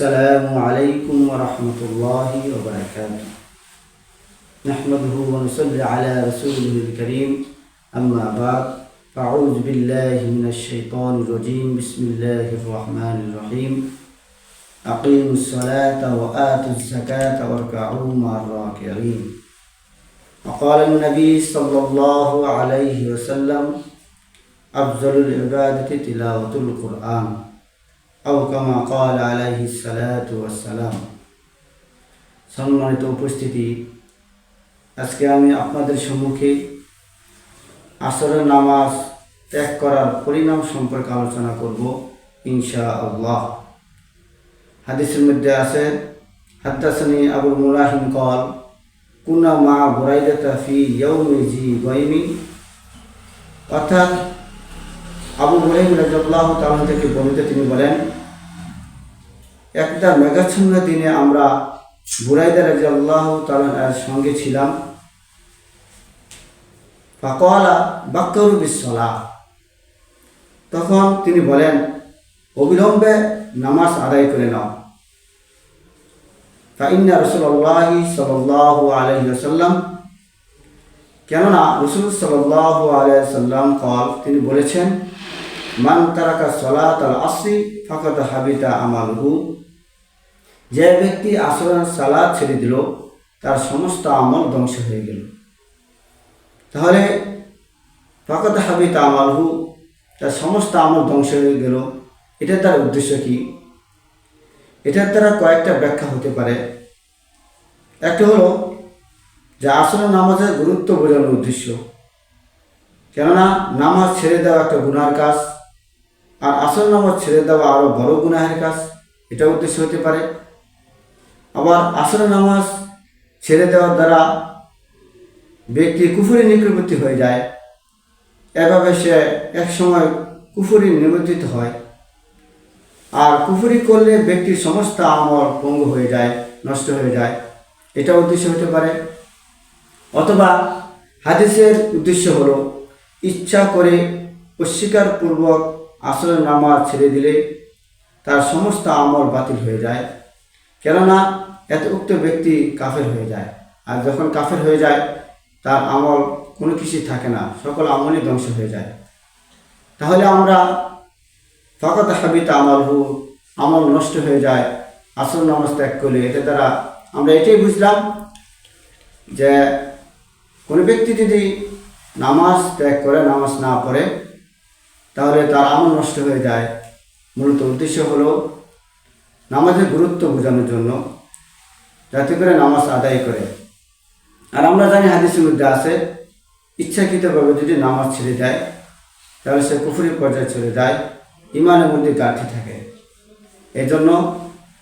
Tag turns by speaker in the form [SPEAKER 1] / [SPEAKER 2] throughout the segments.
[SPEAKER 1] السلام عليكم ورحمة الله وبركاته. نحمده ونصلي على رسوله الكريم. أما بعد فأعوذ بالله من الشيطان الرجيم. بسم الله الرحمن الرحيم. أقيموا الصلاة وآتوا الزكاة واركعوا مع الراكعين. وقال النبي صلى الله عليه وسلم أفضل العبادة تلاوة القرآن. আউ কামা কাল আলাইহি সালাম সম্মানিত উপস্থিতি, আজকে আমি আপনাদের সম্মুখে আসরের নামাজ ত্যাগ করার পরিণাম সম্পর্কে আলোচনা করব ইনশা আল্লাহ হাদিসের মধ্যে আছে হাদ্দাসনি আবুল মুরাহিম কল কুনা মা বুরাইদা ফি ইয়াউমি জি গাইমি অর্থাৎ আবু মুরাইম রাজাল্লাহ তালন থেকে বর্ণিত তিনি বলেন, একটা মেঘাচ্ছন্ন দিনে আমরা বুরাইদা রাজাল্লাহ তালার সঙ্গে ছিলাম। ফাকওয়ালা বাক্যরু বিশ্বলা তখন তিনি বলেন, অবিলম্বে নামাজ আদায় করে নাও। ফাইন্না রসুল্লাহি সাল্লাহ আলহিহাসাল্লাম কেননা রসুল সাল্লাহ আলাইসাল্লাম কল তিনি বলেছেন মান তারাকা সলাত আল আসরি ফাকত হাবিতা আমালহু। যে ব্যক্তি আসরের সালাদ ছেড়ে দিল, তার সমস্ত আমল ধ্বংস হয়ে গেল। তাহলে ফাকত হাবিতা আমালহু, তার সমস্ত আমল ধ্বংস হয়ে গেল। এটা তার উদ্দেশ্য কি? এটার দ্বারা কয়েকটা ব্যাখ্যা হতে পারে। একটা হলো যে আসলে নামাজের গুরুত্ব বোঝানোর উদ্দেশ্য। কেননা নামাজ ছেড়ে দেওয়া একটা গুনার কাজ। আর আসল নামাজ ছেড়ে দেওয়া আরও বড় গুনাহের কাজ, এটা উদ্দেশ্য হতে পারে। আবার আসল নামাজ ছেড়ে দেওয়ার দ্বারা ব্যক্তি কুফুরি নিকটবর্তী হয়ে যায়। এভাবে সে এক সময় কুফুরি নিবন্ধিত হয়। আর কুফুরি করলে ব্যক্তির সমস্ত আমল পঙ্গু হয়ে যায়, নষ্ট হয়ে যায়। এটা উদ্দেশ্য হতে পারে। অথবা হাদিসের উদ্দেশ্য হলো, ইচ্ছা করে অস্বীকারপূর্বক আসলে নামাজ ছেড়ে দিলে তার সমস্ত আমল বাতিল হয়ে যায়। কেননা এত উক্ত ব্যক্তি কাফের হয়ে যায়। আর যখন কাফের হয়ে যায়, তার আমল কোনো কিছুই থাকে না, সকল আমলই ধ্বংস হয়ে যায়। তাহলে আমরা ফকত হাবিত আমল হু আমল নষ্ট হয়ে যায় আসল নামাজ ত্যাগ করলে। এতে দ্বারা আমরা এটাই বুঝলাম যে কোনো ব্যক্তি যদি নামাজ ত্যাগ করে, নামাজ না পড়ে তাহলে তার আমল নষ্ট হয়ে যায়। মূলত উদ্দেশ্য হলো নামাজের গুরুত্ব বোঝানোর জন্য, যাতে করে নামাজ আদায় করে। আর আমরা জানি হাদিসের মধ্যে আছে, ইচ্ছাকৃতভাবে যদি নামাজ ছেড়ে দেয়, তাহলে সে কুফুরি পর্যায়ে চলে যায়, ইমানের মধ্যে গাঁঠি থাকে। এজন্য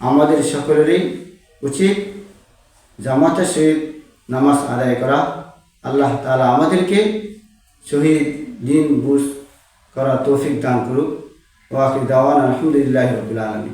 [SPEAKER 1] আমাদের সকলেরই উচিত জামাতের সহিত নামাজ আদায় করা। আল্লাহ তালা আমাদেরকে শহীদ, দিন বুঝ করা তৌফিক দান করুক ওয়াকি দাওয়ান আলহামদুলিল্লাহ রবিল আলমী